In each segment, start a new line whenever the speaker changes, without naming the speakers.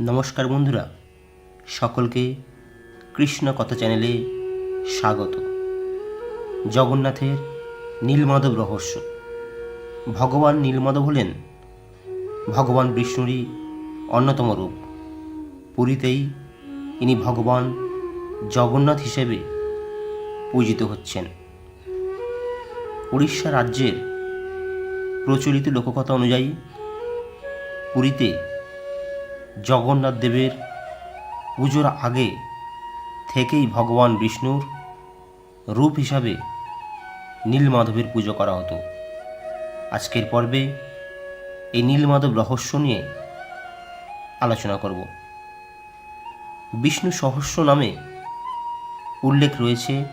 নমস্কার বন্ধুরা, সকলকে কৃষ্ণ কথা চ্যানেলে স্বাগত। জগন্নাথের নীলমাধব রহস্য। ভগবান নীলমাধব হলেন ভগবান বিষ্ণুরই অন্যতম রূপ। পুরীতেই ইনি ভগবান জগন্নাথ হিসেবে পূজিত হচ্ছেন। উড়িষ্যা রাজ্যের প্রচলিত লোককথা অনুযায়ী পুরীতে জগন্নাথ দেবের পুজোর আগে থেকেই ভগবান বিষ্ণুর রূপ হিসাবে নীলমাধবের পুজো করা হতো। আজকের পর্বে এই নীলমাধব রহস্য নিয়ে আলোচনা করব। বিষ্ণু সহস্র নামে উল্লেখ রয়েছে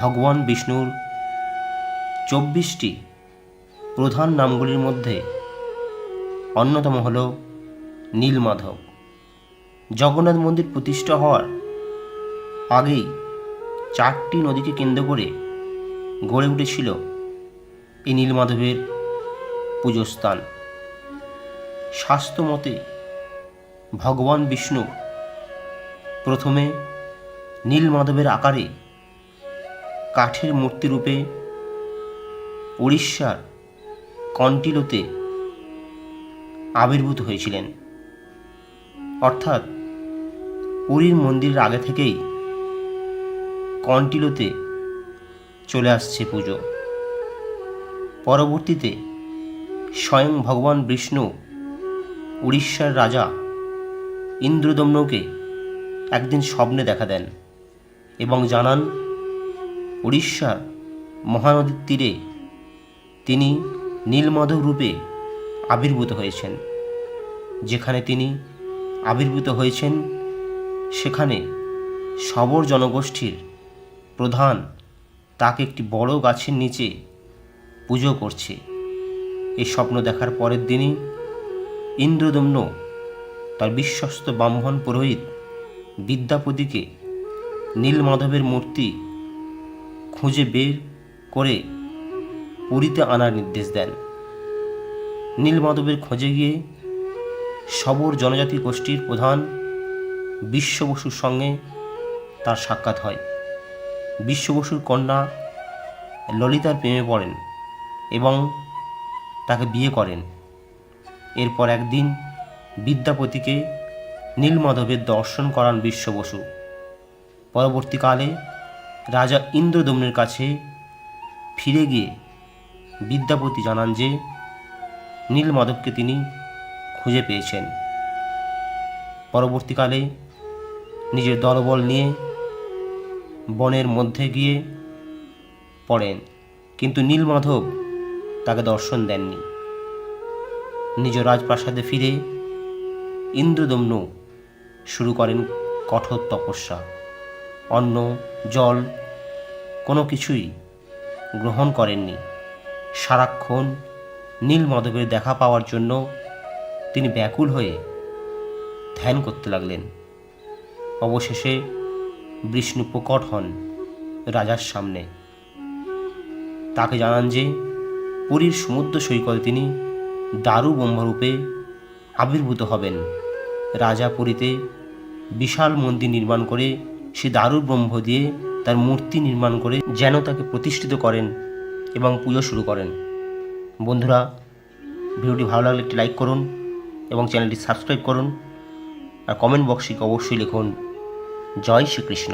ভগবান বিষ্ণুর চব্বিশটি প্রধান নামগুলির মধ্যে অন্যতম হল নীলমাধব। জগন্নাথ মন্দির প্রতিষ্ঠা হওয়ার আগেই চারটি নদীকে কেন্দ্র করে গড়ে উঠেছিল এই নীলমাধবের পুজোস্থান। শাস্ত্রমতে ভগবান বিষ্ণু প্রথমে নীলমাধবের আকারে কাঠের মূর্তিরূপে উড়িষ্যার কন্টিলোতে আবির্ভূত হয়েছিলেন। অর্থাৎ পুরীর মন্দিরের আগে থেকেই কন্টিলোতে চলে আসছে পুজো। পরবর্তীতে স্বয়ং ভগবান বিষ্ণু উড়িষ্যার রাজা ইন্দ্রদম্নকে একদিন স্বপ্নে দেখা দেন এবং জানান উড়িষ্যার মহানদীর তীরে তিনি নীলমাধব রূপে আবির্ভূত হয়েছেন, যেখানে তিনি আবির্ভূত হয়েছেন, সেখানে সবর জনগোষ্ঠীর প্রধান তাকে একটি বড় গাছের নিচে পুজো করছে। এই স্বপ্ন দেখার পরের দিনই ইন্দ্রদম্ন তার বিশ্বস্ত ব্রাহ্মণ পুরোহিত বিদ্যাপতিকে নীলমাধবের মূর্তি খুঁজে বের করে পুরীতে আনার নির্দেশ দেন। নীলমাধবের খোঁজে গিয়ে সবর জনজাতি গোষ্ঠীর প্রধান বিশ্ব বসুর সঙ্গে তার সাক্ষাৎ হয়। বিশ্ব বসুর কন্যা ললিতার প্রেমে পড়েন এবং তাকে বিয়ে করেন। এরপর একদিন বিদ্যাপতিকে নীলমাধবের দর্শন করান বিশ্ব বসু পরবর্তীকালে রাজা ইন্দ্রদম্নের কাছে ফিরে গিয়ে বিদ্যাপতি জানান যে নীলমাধবকে তিনি খুঁজে পেয়েছেন। পরবর্তীকালে নিজের দলবল নিয়ে বনের মধ্যে গিয়ে পড়েন, কিন্তু নীলমাধব তাকে দর্শন দেননি। নিজ রাজপ্রাসাদে ফিরে ইন্দ্রদম্ন শুরু করেন কঠোর তপস্যা। অন্ন, জল কোনো কিছুই গ্রহণ করেননি। সারাক্ষণ নীলমাধবের দেখা পাওয়ার জন্য তিনি ব্যাকুল হয়ে ধ্যান করতে লাগলেন। অবশেষে বিষ্ণু প্রকট হন রাজার সামনে। তাকে জানান যে, পুরীর সমুদ্র সৈকতে তিনি দারু ব্রহ্মরূপে আবির্ভূত হবেন। রাজা পুরীতে বিশাল মন্দির নির্মাণ করে সে দারু ব্রহ্ম দিয়ে তার মূর্তি নির্মাণ করে যেন তাকে প্রতিষ্ঠিত করেন এবং পুজো শুরু করেন। বন্ধুরা, ভিডিওটি ভালো লাগলে একটি লাইক করুন। এবং চ্যানেলটি সাবস্ক্রাইব করুন। আর কমেন্ট বক্সে অবশ্যই লিখুন জয় শ্রীকৃষ্ণ।